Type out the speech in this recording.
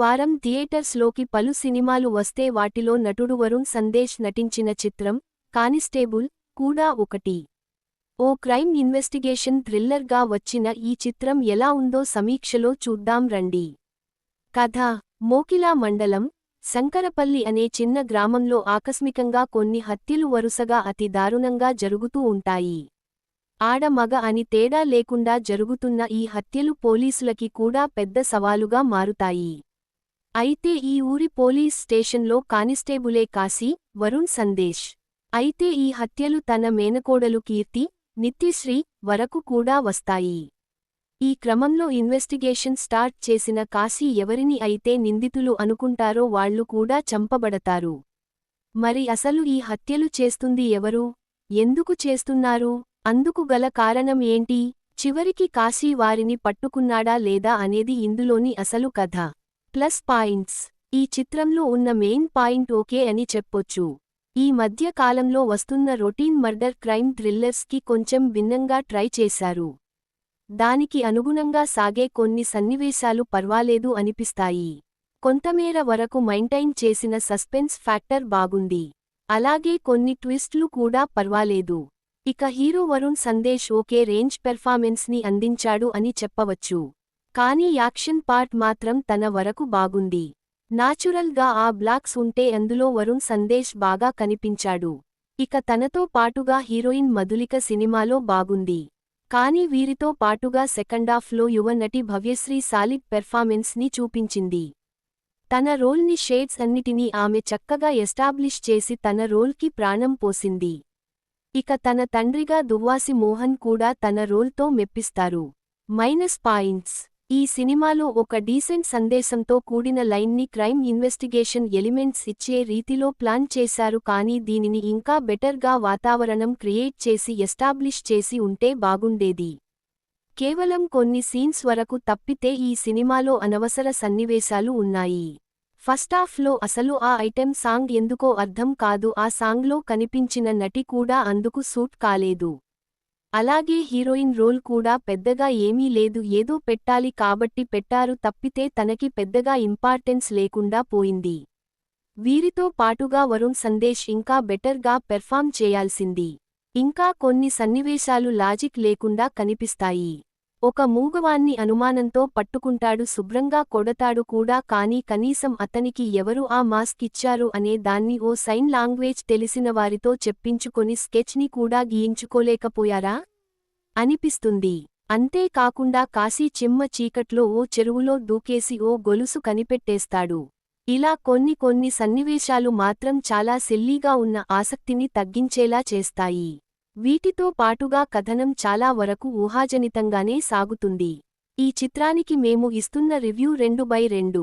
వారం థియేటర్స్లోకి పలు సినిమాలు వస్తే వాటిలో నటుడు వరుణ్ సందేశ్ నటించిన చిత్రం కానిస్టేబుల్ కూడా ఒకటి. ఓ క్రైమ్ ఇన్వెస్టిగేషన్ థ్రిల్లర్గా వచ్చిన ఈ చిత్రం ఎలా ఉందో సమీక్షలో చూద్దాం రండి. కథ మోకిలా మండలం శంకరపల్లి అనే చిన్న గ్రామంలో ఆకస్మికంగా కొన్ని హత్యలు వరుసగా అతి దారుణంగా జరుగుతూ ఉంటాయి. ఆడ మగ అని తేడా లేకుండా జరుగుతున్న ఈ హత్యలు పోలీసులకి కూడా పెద్ద సవాలుగా మారుతాయి. అయితే ఈ ఊరి పోలీస్ స్టేషన్లో కానిస్టేబులే కాశీ వరుణ్ సందేశ్. అయితే ఈ హత్యలు తన మేనకోడలు కీర్తి నిత్యశ్రీ వరకు కూడా వస్తాయి. ఈ క్రమంలో ఇన్వెస్టిగేషన్ స్టార్ట్ చేసిన కాశీ ఎవరిని అయితే నిందితులు అనుకుంటారో వాళ్ళు కూడా చంపబడతారు. మరి అసలు ఈ హత్యలు చేస్తుంది ఎవరు? ఎందుకు చేస్తున్నారు? అందుకు గల కారణం ఏంటి? చివరికి కాశీ వారిని పట్టుకున్నాడా లేదా అనేది ఇందులోని అసలు కథ. Plus points. ఈ చిత్రంలో ఉన్న మెయిన్ పాయింట్ ఓకే అని చెప్పొచ్చు. ఈ మధ్య కాలంలో వస్తున్న రొటీన్ మర్డర్ క్రైమ్ థ్రిల్లర్స్కి కొంచెం భిన్నంగా ట్రై చేశారు. దానికి అనుగుణంగా సాగే కొన్ని సన్నివేశాలు పర్వాలేదు అనిపిస్తాయి. కొంతమేర వరకు మైంటైన్ చేసిన సస్పెన్స్ ఫ్యాక్టర్ బాగుంది. అలాగే కొన్ని ట్విస్ట్లు కూడా పర్వాలేదు. ఇక hero Varun Sandesh okay range పెర్ఫార్మెన్స్ని అందించాడు అని చెప్పవచ్చు. కానీ యాక్షన్ పార్ట్ మాత్రం తన వరకు బాగుంది. నాచురల్గా ఆ బ్లాక్స్ ఉంటే అందులో వరుణ్ సందేశ్ బాగా కనిపించాడు. ఇక తనతో పాటుగా హీరోయిన్ మధులిక సినిమాలో బాగుంది. కానీ వీరితో పాటుగా సెకండాఫ్లో యువ నటి భవ్యశ్రీ సాలిడ్ పెర్ఫార్మెన్స్ని చూపించింది. తన రోల్ని షేడ్స్ అన్నిటినీ ఆమె చక్కగా ఎస్టాబ్లిష్ చేసి తన రోల్కి ప్రాణం పోసింది. ఇక తన తండ్రిగా దువ్వాసి మోహన్ కూడా తన రోల్తో మెప్పిస్తారు. Minus points. ఈ సినిమాలో ఒక డీసెంట్ సందేశంతో కూడిన లైన్ని క్రైమ్ ఇన్వెస్టిగేషన్ ఎలిమెంట్స్ ఇచ్చే రీతిలో ప్లాన్ చేశారు కానీ దీనిని ఇంకా బెటర్గా వాతావరణం క్రియేట్ చేసి ఎస్టాబ్లిష్ చేసి ఉంటే బాగుండేది. కేవలం కొన్ని సీన్స్ వరకు తప్పితే ఈ సినిమాలో అనవసర సన్నివేశాలు ఉన్నాయి. ఫస్టాఫ్లో అసలు ఆ ఐటెం సాంగ్ ఎందుకో అర్థం కాదు ఆ సాంగ్లో కనిపించిన నటి కూడా అందుకు సూట్ కాలేదు. అలాగే హీరోయిన్ రోల్ కూడా పెద్దగా ఏమీ లేదు ఏదో పెట్టాలి కాబట్టి పెట్టారు తప్పితే తనకి పెద్దగా ఇంపార్టెన్స్ లేకుండా పోయింది. వీరితో పాటుగా వరుణ్ సందేశ్ ఇంకా బెటర్గా పెర్ఫామ్ చేయాల్సింది. ఇంకా కొన్ని సన్నివేశాలు లాజిక్ లేకుండా కనిపిస్తాయి. ఒక మూగవాన్ని అనుమానంతో పట్టుకుంటాడు శుభ్రంగా కొడతాడు కూడా కానీ కనీసం అతనికి ఎవరు ఆ మాస్క్ ఇచ్చారు అనే దాన్ని ఓ సైన్ లాంగ్వేజ్ తెలిసిన వారితో చెప్పించుకొని స్కెచ్ని కూడా గీయించుకోలేకపోయారా? అనిపిస్తుంది. అంతేకాకుండా కాశీ చిమ్మ చీకట్లో ఓ చెరువులో దూకేసి ఓ గొలుసు కనిపెట్టేస్తాడు. ఇలా కొన్ని కొన్ని సన్నివేశాలు మాత్రం చాలా సిల్లీగా ఉన్న ఆసక్తిని తగ్గించేలా చేస్తాయి. వీటితో పాటుగా కథనం చాలా వరకు ఊహాజనితంగానే సాగుతుంది. ఈ చిత్రానికి మేము ఇస్తున్న రివ్యూ రెండు బై రెండు.